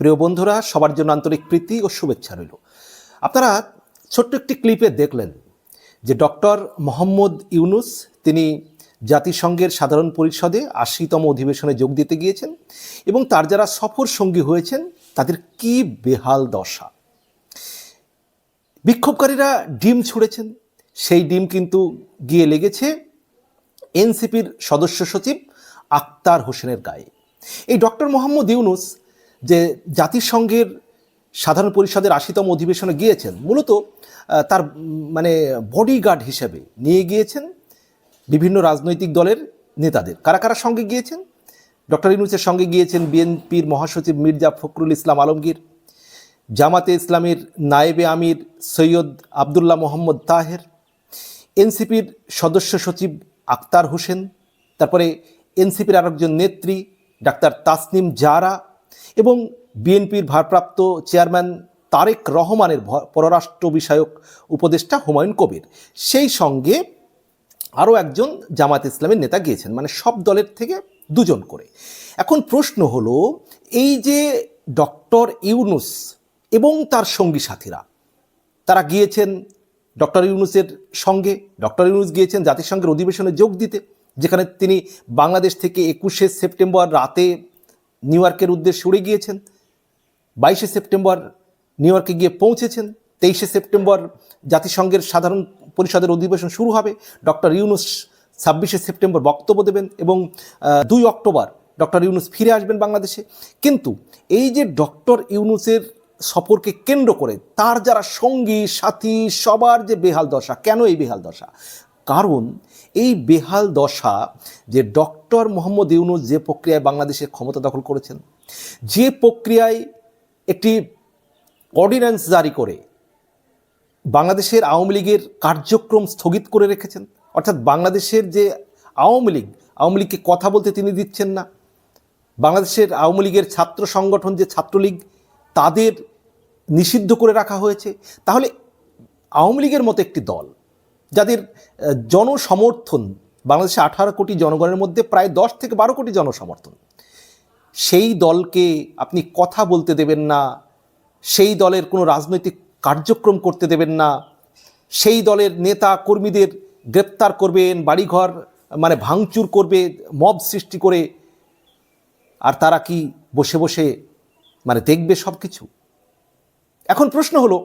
প্রিয় বন্ধুরা, সবার জন্য আন্তরিক প্রীতি ও শুভেচ্ছা রইল। আপনারা ছোট্ট একটি ক্লিপে দেখলেন যে ডক্টর মোহাম্মদ ইউনুস তিনি জাতিসংঘের সাধারণ পরিষদে আশিতম অধিবেশনে যোগ দিতে গিয়েছেন এবং তার যারা সফর সঙ্গী হয়েছেন, তাদের কি বেহাল দশা। বিক্ষোভকারীরা ডিম ছুঁড়েছেন, সেই ডিম কিন্তু গিয়ে লেগেছে এনসিপির সদস্য সচিব আক্তার হোসেনের গায়ে। এই ডক্টর মোহাম্মদ ইউনুস যে জাতিসংঘের সাধারণ পরিষদের আশিতম অধিবেশনে গিয়েছেন, মূলত তার মানে বডিগার্ড হিসেবে নিয়ে গিয়েছেন বিভিন্ন রাজনৈতিক দলের নেতাদের। কারা কারা সঙ্গে গিয়েছেন? ডক্টর ইউনুসের সঙ্গে গিয়েছেন বিএনপির মহাসচিব মির্জা ফখরুল ইসলাম আলমগীর, জামাতে ইসলামের নায়েবে আমির সৈয়দ আবদুল্লাহ মোহাম্মদ তাহের, এনসিপির সদস্য সচিব আক্তার হোসেন, তারপরে এনসিপির আরেকজন নেত্রী ডাক্তার তাসনিম জারা এবং বিএনপির ভারপ্রাপ্ত চেয়ারম্যান তারেক রহমানের পররাষ্ট্র বিষয়ক উপদেষ্টা হুমায়ুন কবির। সেই সঙ্গে আরও একজন জামাত ইসলামের নেতা গিয়েছেন মানে সব দলের থেকে দুজন করে। এখন প্রশ্ন হলো, এই যে ডক্টর ইউনুস এবং তার সঙ্গী সাথীরা, তারা গিয়েছেন ডক্টর ইউনুসের সঙ্গে, ডক্টর ইউনুস গিয়েছেন জাতিসংঘের অধিবেশনে যোগ দিতে, যেখানে তিনি বাংলাদেশ থেকে একুশে সেপ্টেম্বর রাতে নিউ ইয়র্কের উদ্দেশ্যে উড়ে গিয়েছেন। বাইশে সেপ্টেম্বর নিউ ইয়র্কে গিয়ে পৌঁছেছেন। তেইশে সেপ্টেম্বর জাতিসংঘের সাধারণ পরিষদের অধিবেশন শুরু হবে। ডক্টর ইউনুস ছাব্বিশে সেপ্টেম্বর বক্তব্য দেবেন এবং দুই অক্টোবর ডক্টর ইউনুস ফিরে আসবেন বাংলাদেশে। কিন্তু এই যে ডক্টর ইউনুসের সফরকে কেন্দ্র করে তার যারা সঙ্গী, সাথী, সবার যে বেহাল দশা, কেন এই বেহাল দশা? কারণ এই বেহাল দশা যে ডক্টর মোহাম্মদ ইউনুস যে প্রক্রিয়ায় বাংলাদেশের ক্ষমতা দখল করেছেন, যে প্রক্রিয়ায় একটি অর্ডিন্যান্স জারি করে বাংলাদেশের আওয়ামী লীগের কার্যক্রম স্থগিত করে রেখেছেন, অর্থাৎ বাংলাদেশের যে আওয়ামী লীগ, আওয়ামী লীগকে কথা বলতে তিনি দিচ্ছেন না, বাংলাদেশের আওয়ামী লীগের ছাত্র সংগঠন যে ছাত্রলীগ, তাদের নিষিদ্ধ করে রাখা হয়েছে, তাহলে আওয়ামী লীগের মতো একটি দল যাদের জনসমর্থন, বাংলাদেশে আঠারো কোটি জনগণের মধ্যে প্রায় দশ থেকে বারো কোটি জনসমর্থন। সেই দলকে আপনি কথা বলতে দেবেন না, সেই দলের কোনো রাজনৈতিক কার্যক্রম করতে দেবেন না, সেই দলের নেতা কর্মীদের গ্রেপ্তার করবেন, বাড়িঘর মানে ভাঙচুর করবে, মব সৃষ্টি করে, আর তারা কি বসে বসে মানে দেখবে সব কিছু এখন প্রশ্ন হলো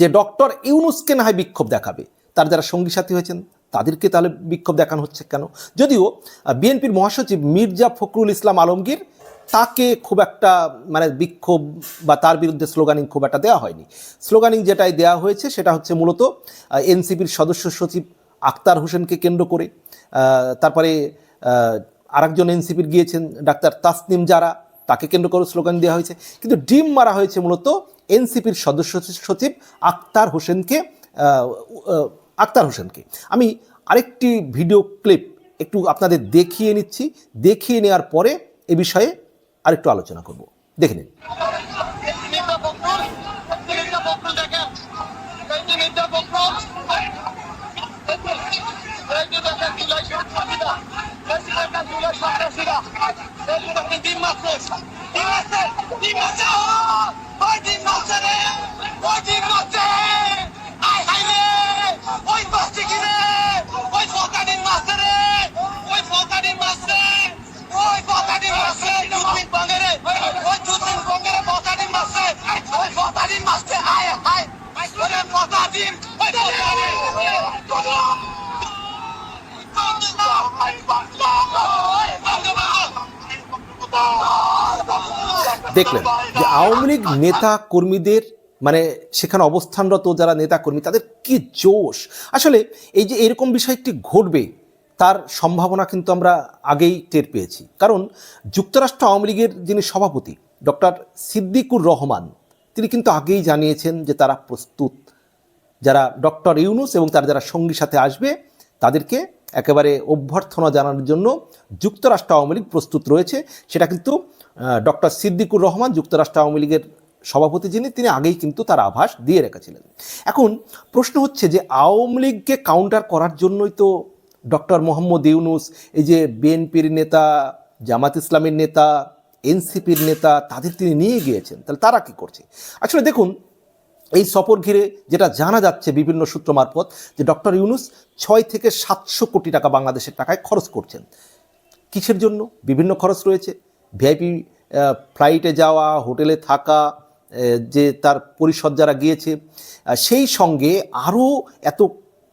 যে ডক্টর ইউনুসকে না হয় বিক্ষোভ দেখাবে? তার যারা সঙ্গী সাথী হয়েছেন, তাদেরকে তাহলে বিক্ষোভ দেখানো হচ্ছে কেন? যদিও বিএনপির মহাসচিব মির্জা ফখরুল ইসলাম আলমগীর তাকে খুব একটা মানে বিক্ষোভ বা তার বিরুদ্ধে স্লোগানিং খুব একটা দেওয়া হয়নি। স্লোগানিং যেটাই দেওয়া হয়েছে, সেটা হচ্ছে মূলত এনসিপির সদস্য সচিব আক্তার হোসেনকে কেন্দ্র করে। তারপরে আরেকজন এনসিপির গিয়েছেন ডাক্তার তাসনিম যারা তাকে কেন্দ্র করে স্লোগান দেওয়া হয়েছে। কিন্তু ডিম মারা হয়েছে মূলত এনসিপির সদস্য সচিব আক্তার হোসেনকে আক্তার হোসেনকে। আমি আরেকটি ভিডিও ক্লিপ একটু আপনাদের দেখিয়ে নিচ্ছি। দেখিয়ে নেওয়ার পরে এ বিষয়ে আরেকটু আলোচনা করব। দেখে নিন। মির্জা ফখরুল দেখেন এই যে মির্জা দেখলেন যে আওয়ামী লীগ নেতা কর্মীদের মানে সেখানে অবস্থানরত যারা নেতা কর্মী, তাদের কি জোশ? আসলে এই যে এরকম বিষয়টি ঘটবে, তার সম্ভাবনা কিন্তু আমরা আগেই টের পেয়েছি। কারণ যুক্তরাষ্ট্র আওয়ামী লীগের যিনি সভাপতি, ডক্টর সিদ্দিকুর রহমান, তিনি কিন্তু আগেই জানিয়েছেন যে তারা প্রস্তুত। যারা ডক্টর ইউনুস এবং তার যারা সঙ্গী সাথে আসবে, তাদেরকে একেবারে অভ্যর্থনা জানানোর জন্য যুক্তরাষ্ট্র আওয়ামী লীগ প্রস্তুত রয়েছে। সেটা কিন্তু ডক্টর সিদ্দিকুর রহমান যুক্তরাষ্ট্র আওয়ামী লীগের সভাপতি যিনি, তিনি আগেই কিন্তু তার আভাস দিয়ে রেখেছিলেন। এখন প্রশ্ন হচ্ছে যে আওয়ামী লীগকে কাউন্টার করার জন্যই তো ডক্টর মোহাম্মদ ইউনুস, এই যে বিএনপির নেতা, জামাত ইসলামের নেতা, এনসিপির নেতা, তাদের তিনি নিয়ে গিয়েছেন। তাহলে তারা কি করছে? আসলে দেখুন এই সফর ঘিরে যেটা জানা যাচ্ছে বিভিন্ন সূত্র মারফত যে ডক্টর ইউনুস ছয় থেকে সাতশো কোটি টাকা বাংলাদেশের টাকায় খরচ করছেন। কিসের জন্য? বিভিন্ন খরচ রয়েছে। ভিআইপি ফ্লাইটে যাওয়া, হোটেলে থাকা যে তার পরিষদ যারা গিয়েছে সেই সঙ্গে আরও এত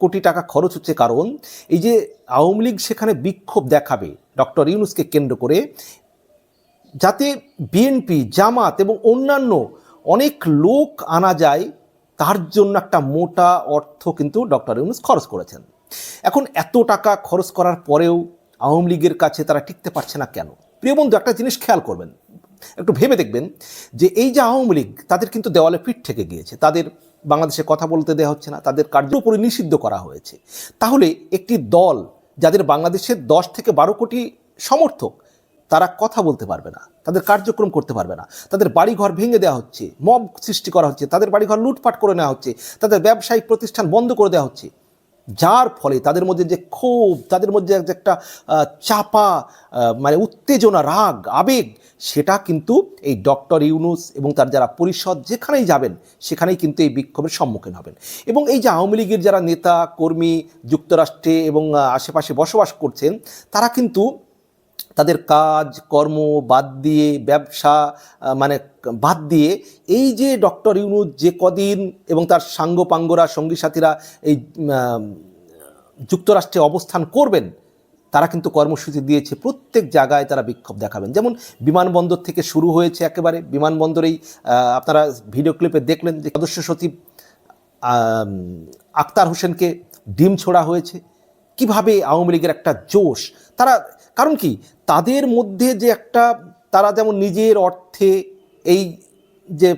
কোটি টাকা খরচ হচ্ছে কারণ এই যে আওয়ামী লীগ সেখানে বিক্ষোভ দেখাবে ডক্টর ইউনুসকে কেন্দ্র করে, যাতে বিএনপি, জামাত এবং অন্যান্য অনেক লোক আনা যায়, তার জন্য একটা মোটা অর্থ কিন্তু ডক্টর ইউনুস খরচ করেছেন। এখন এত টাকা খরচ করার পরেও আওয়ামী লীগের কাছে তারা টিকতে পারছে না কেন? প্রিয় বন্ধু, একটা জিনিস খেয়াল করবেন। একটু ভেবে দেখবেন যে এই যে আওয়ামী লীগ, তাদের কিন্তু দেওয়ালে পিঠ থেকে গিয়েছে। তাদের বাংলাদেশে কথা বলতে দেওয়া হচ্ছে না, তাদের কার্যকরী নিষিদ্ধ করা হয়েছে। তাহলে একটি দল, যাদের বাংলাদেশের দশ থেকে বারো কোটি সমর্থক তারা কথা বলতে পারবে না, তাদের কার্যক্রম করতে পারবে না, তাদের বাড়িঘর ভেঙে দেওয়া হচ্ছে, মব সৃষ্টি করা হচ্ছে, তাদের বাড়িঘর লুটপাট করে নেওয়া হচ্ছে, তাদের ব্যবসায়িক প্রতিষ্ঠান বন্ধ করে দেওয়া হচ্ছে। যার ফলে তাদের মধ্যে যে ক্ষোভ, তাদের মধ্যে একটা চাপা মানে উত্তেজনা, রাগ, আবেগ, সেটা কিন্তু এই ডক্টর ইউনুস এবং তার যারা পরিষদ যেখানেই যাবেন, সেখানেই কিন্তু এই বিক্ষোভের সম্মুখীন হবেন। এবং এই যে আওয়ামী লীগের যারা নেতা, কর্মী, যুক্তরাষ্ট্রে এবং আশেপাশে বসবাস করছেন, তারা কিন্তু তাদের কাজ, কর্ম বাদ দিয়ে, ব্যবসা মানে বাদ দিয়ে এই যে ডক্টর ইউনুস যে কদিন এবং তার সাঙ্গপাঙ্গরা সঙ্গী সাথীরা এই যুক্তরাষ্ট্রে অবস্থান করবেন, তারা কিন্তু কর্মসূচি দিয়েছে। প্রত্যেক জায়গায় তারা বিক্ষোভ দেখাবেন। যেমন বিমানবন্দর থেকে শুরু হয়েছে একেবারে। বিমানবন্দরেই আপনারা ভিডিও ক্লিপে দেখলেন যে সদস্য সচিব আক্তার হোসেনকে ডিম ছোড়া হয়েছে। কীভাবে আওয়ামী লীগের একটা জোশ? তারা, কারণ কি? তাদের মধ্যে যে একটা, তারা যেমন নিজের অর্থে এই যে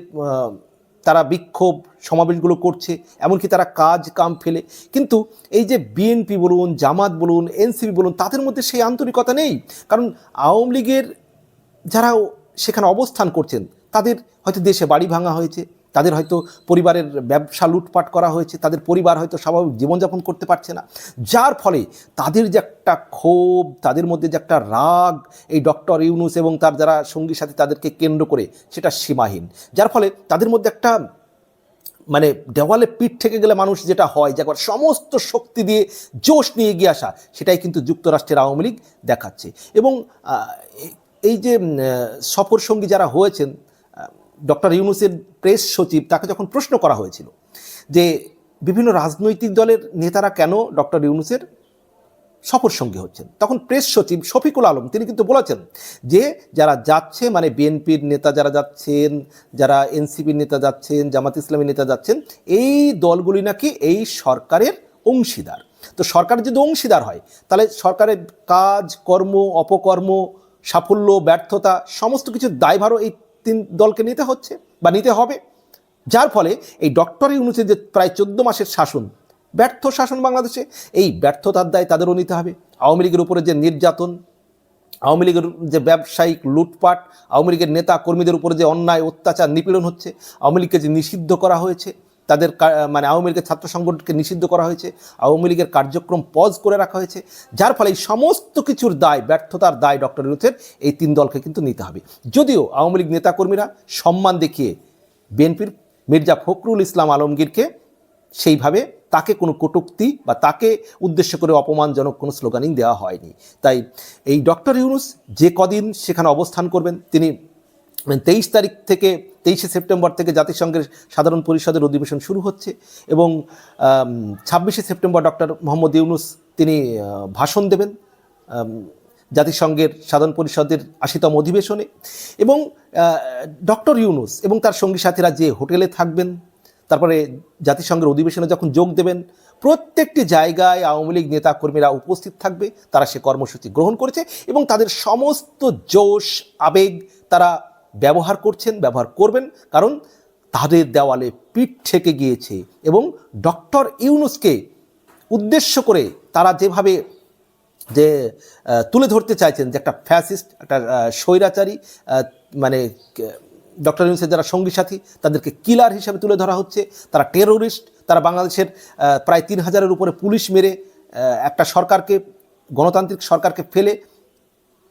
তারা বিক্ষোভ সমাবেশগুলো করছে, এমনকি তারা কাজ কাম ফেলে। কিন্তু এই যে বিএনপি বলুন, জামাত বলুন, এনসিপি বলুন, তাদের মধ্যে সেই আন্তরিকতা নেই। কারণ আওয়ামী লীগের যারা সেখানে অবস্থান করছেন, তাদের হয়তো দেশে বাড়ি ভাঙা হয়েছে তাদের হয়তো পরিবারের ব্যবসা লুটপাট করা হয়েছে, তাদের পরিবার হয়তো স্বাভাবিক জীবনযাপন করতে পারছে না। যার ফলে তাদের যে একটা ক্ষোভ, তাদের মধ্যে যে একটা রাগ, এই ডক্টর ইউনুস এবং তার যারা সঙ্গীর সাথে তাদেরকে কেন্দ্র করে সেটা সীমাহীন। যার ফলে তাদের মধ্যে একটা মানে দেওয়ালে পিঠ থেকে গেলে মানুষ যেটা হয়, যে একবার সমস্ত শক্তি দিয়ে জোশ নিয়ে এগিয়ে আসা, সেটাই কিন্তু যুক্তরাষ্ট্রের আওয়ামী লীগ দেখাচ্ছে। এবং এই- যে সফর সঙ্গী যারা হয়েছেন ডক্টর ইউনুসের প্রেস সচিব তাকে যখন প্রশ্ন করা হয়েছিল যে বিভিন্ন রাজনৈতিক দলের নেতারা কেন ডক্টর ইউনুসের সফর সঙ্গী হচ্ছেন, তখন প্রেস সচিব শফিকুল আলম, তিনি কিন্তু বলেছেন যে যারা যাচ্ছে মানে বিএনপির নেতা যারা যাচ্ছেন, যারা এনসিপির নেতা যাচ্ছেন, জামাত ইসলামী নেতা যাচ্ছেন, এই দলগুলি নাকি এই সরকারের অংশীদার। তো সরকার যদি অংশীদার হয়, তাহলে সরকারের কাজ, কর্ম, অপকর্ম, সাফল্য, ব্যর্থতা, সমস্ত কিছুর দায়ভারও এই তিন দলকে নিতে হচ্ছে বা নিতে হবে। যার ফলে এই ডক্টর ইউনুসের যে প্রায় চোদ্দ মাসের শাসন, ব্যর্থ শাসন বাংলাদেশে, এই ব্যর্থতার দায় তাদেরও নিতে হবে। আওয়ামী লীগের উপরে যে নির্যাতন, আওয়ামী লীগের যে ব্যবসায়িক লুটপাট, আওয়ামী লীগের নেতা কর্মীদের উপরে যে অন্যায়, অত্যাচার, নিপীড়ন হচ্ছে, আওয়ামী লীগকে যে নিষিদ্ধ করা হয়েছে তাদের মানে আওয়ামী লীগের ছাত্র সংগঠনকে নিষিদ্ধ করা হয়েছে, আওয়ামী লীগের কার্যক্রম পজ করে রাখা হয়েছে, যার ফলে এই সমস্ত কিছুর দায়, ব্যর্থতার দায় ডক্টর ইউথের এই তিন দলকে কিন্তু নিতে হবে। যদিও আওয়ামী লীগ নেতাকর্মীরা সম্মান দেখিয়ে বিএনপির মির্জা ফখরুল ইসলাম আলমগীরকে সেইভাবে তাকে কোনো কটূক্তি বা তাকে উদ্দেশ্য করে অপমানজনক কোনো স্লোগানিং দেওয়া হয়নি। তাই এই ডক্টর ইউনুস যে কদিন সেখানে অবস্থান করবেন, তিনি তেইশ তারিখ থেকে, তেইশে সেপ্টেম্বর থেকে জাতিসংঘের সাধারণ পরিষদের অধিবেশন শুরু হচ্ছে এবং ছাব্বিশে সেপ্টেম্বর ডক্টর মোহাম্মদ ইউনুস তিনি ভাষণ দেবেন জাতিসংঘের সাধারণ পরিষদের আশিতম অধিবেশনে এবং ডক্টর ইউনুস এবং তার সঙ্গী সাথীরা যে হোটেলে থাকবেন, তারপরে জাতিসংঘের অধিবেশনে যখন যোগ দেবেন, প্রত্যেকটি জায়গায় আওয়ামী লীগ নেতা কর্মীরা উপস্থিত থাকবে, তারা সে কর্মসূচি গ্রহণ করেছে এবং তাদের সমস্ত জোশ, আবেগ তারা ব্যবহার করছেন, ব্যবহার করবেন, কারণ তাদের দেওয়ালে পিঠ থেকে গিয়েছে এবং ডক্টর ইউনুসকে উদ্দেশ্য করে তারা যেভাবে যে তুলে ধরতে চাইছেন যে একটা ফ্যাসিস্ট, একটা স্বৈরাচারী মানে ডক্টর ইউনুসের যারা সঙ্গী সাথী, তাদেরকে কিলার হিসেবে তুলে ধরা হচ্ছে। তারা টেরোরিস্ট, তারা বাংলাদেশের প্রায় তিন হাজারের উপরে পুলিশ মেরে একটা সরকারকে, গণতান্ত্রিক সরকারকে ফেলে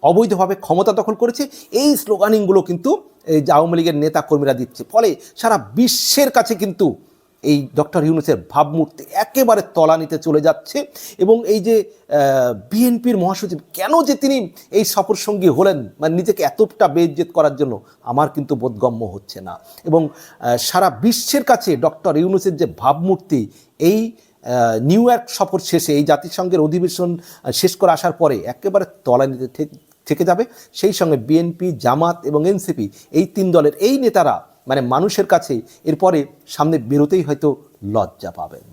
অবৈধভাবে ক্ষমতা দখল করেছে। এই স্লোগানিংগুলো কিন্তু এই আওয়ামী লীগের নেতা কর্মীরা দিচ্ছে। ফলে সারা বিশ্বের কাছে কিন্তু এই ডক্টর ইউনুসের ভাবমূর্তি একেবারে তলানিতে চলে যাচ্ছে এবং এই যে বিএনপির মহাসচিব, কেন যে তিনি এই সফর সঙ্গী হলেন মানে নিজেকে এতটা বেজ্জেত করার জন্য আমার কিন্তু বোধগম্য হচ্ছে না। এবং সারা বিশ্বের কাছে ডক্টর ইউনুসের যে ভাবমূর্তি, এই নিউ ইয়র্ক সফর শেষে, এই জাতিসংঘের অধিবেশন শেষ করে আসার পরে একেবারে তলানিতে থেকে যাবে। সেই সঙ্গে বিএনপি জামাত এবং এনসিপি এই তিন দলের এই নেতারা মানে মানুষের কাছে এরপরে সামনে বেরোতেই হয়তো লজ্জা পাবেন।